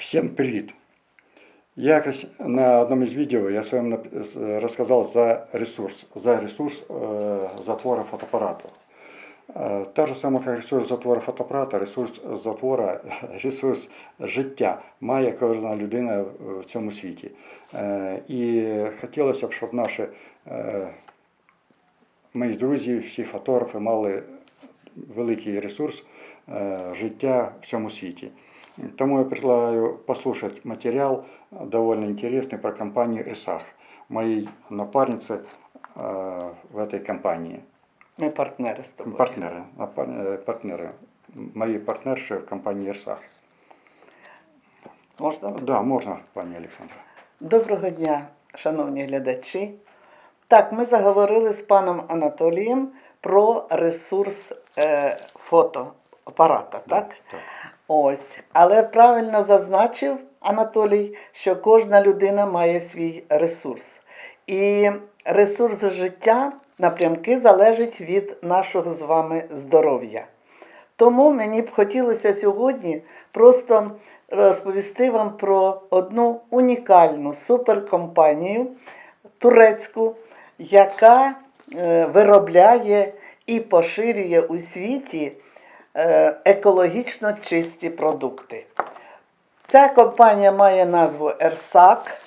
Всем привет! Я якось на одном из видео я с- рассказал за ресурс, за ресурс э, затвора фотоаппарата. Э, Та же сама, як ресурс затвора фотоапарата, ресурс затвора, ресурс життя має кожна людина в цьому світі. Е, І хотілося б, щоб наші е, мої друзі, всі фотографи мали великий ресурс життя в цьому світі. Тому я предлагаю послушать материал э, довольно интересный про компанию «Исах», моей напарницы э, в этой компании. Ми партнери з тобою. Партнеры, напар- э, партнеры, мои партнерши в компании «Исах». Можна? Да, можно, пані Олександра. Доброго дня, шановні глядачі. Так, ми заговорили з паном Анатолієм про ресурс е, фотоапарата, так? Так. Ось. Але правильно зазначив Анатолій, що кожна людина має свій ресурс. І ресурс життя напрямки залежить від нашого з вами здоров'я. Тому мені б хотілося сьогодні просто розповісти вам про одну унікальну суперкомпанію турецьку, яка е, виробляє і поширює у світі екологічно чисті продукти. Ця компанія має назву Ерсак.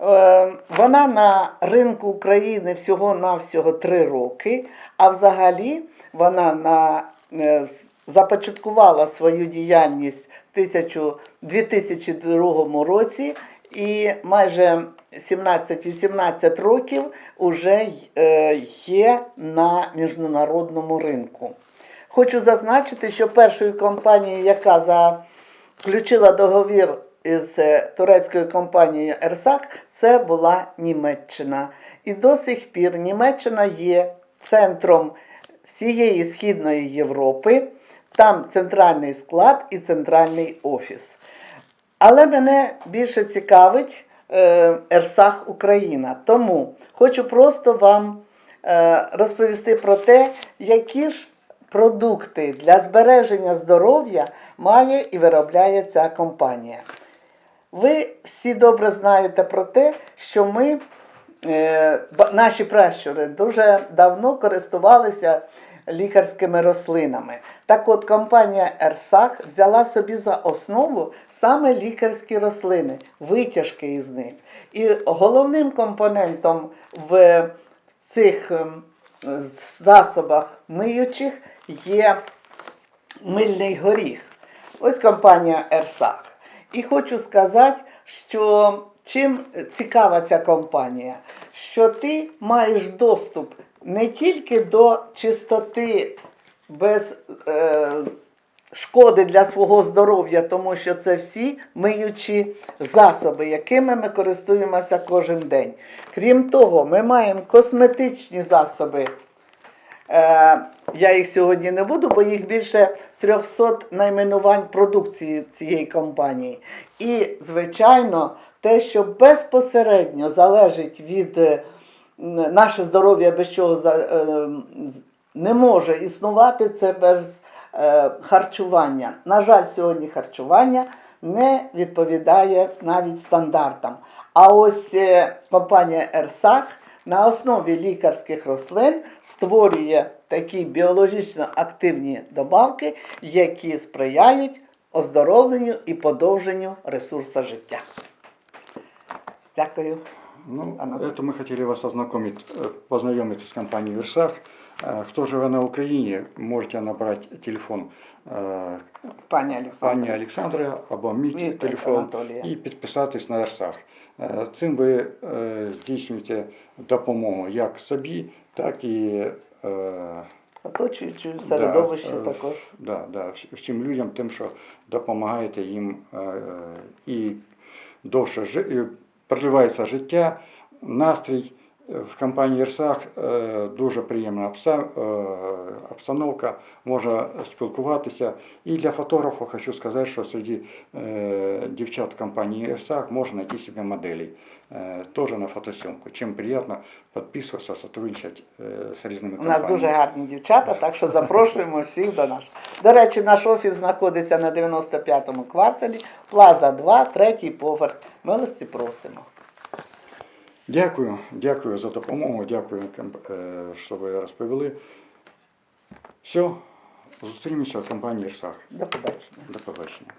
Е, Вона на ринку України всього-навсього 3 роки, а взагалі вона на, е, започаткувала свою діяльність в 2002 році і майже 17-18 років вже е, є на міжнародному ринку. Хочу зазначити, що першою компанією, яка заключила договір із е, турецькою компанією Ерсак, це була Німеччина. І до сих пір Німеччина є центром всієї Східної Європи. Там центральний склад і центральний офіс. Але мене більше цікавить Ерсах Україна. Тому хочу просто вам е, розповісти про те, які ж продукти для збереження здоров'я має і виробляє ця компанія. Ви всі добре знаєте про те, що ми, е, наші пращури, дуже давно користувалися лікарськими рослинами. Так от компанія Ерсак взяла собі за основу саме лікарські рослини, витяжки із них. І головним компонентом в цих ем, засобах миючих є мильний горіх. Ось компанія Ерсак. І хочу сказати, що чим цікава ця компанія, що ти маєш доступ не тільки до чистоти без е, шкоди для свого здоров'я, тому що це всі миючі засоби, якими ми користуємося кожен день. Крім того, ми маємо косметичні засоби. Е, я їх сьогодні не буду, бо їх більше 300 найменувань продукції цієї компанії. І, звичайно, те, що безпосередньо залежить від е, наше здоров'я, без чого е, не може існувати, це без харчування. На жаль, сьогодні харчування не відповідає навіть стандартам. А ось компанія Ерсах на основі лікарських рослин створює такі біологічно активні добавки, які сприяють оздоровленню і подовженню ресурсу життя. Дякую. Ну, Анатолий. это мы хотели вас ознакомить, э, познакомить с компанией «Версах». Э, Кто живе на Україні, можете набрати телефон э, Пані Олександра. пані Олександри або мій Мій телефон Анатолія. і підписатись на ЕРСАХ. Е, Цим ви е, здійснюєте допомогу як собі, так і е, Оточуючи середовище да, е, також. Да, да, вс- всім людям, тим, що допомагаєте їм е, і довше жи- і продлівається життя, настрій, В компанії Ірсах е, дуже приємна е, обстановка, можна спілкуватися. І для фотографа хочу сказати, що серед е, дівчат компанії Ірсах можна знайти себе моделей. е, Тоже на фотосйомку. Чим приємно підписуватися, е, з різними У нас дуже гарні дівчата, так що запрошуємо всіх до нас. До речі, наш офіс знаходиться на 95-му кварталі, Плаза 2, третій поверх. Милості просимо. Дякую, дякую за допомогу, дякую, е, що ви розповіли. Все, зустрінемося в компанії Ірсах. До побачення. До побачення.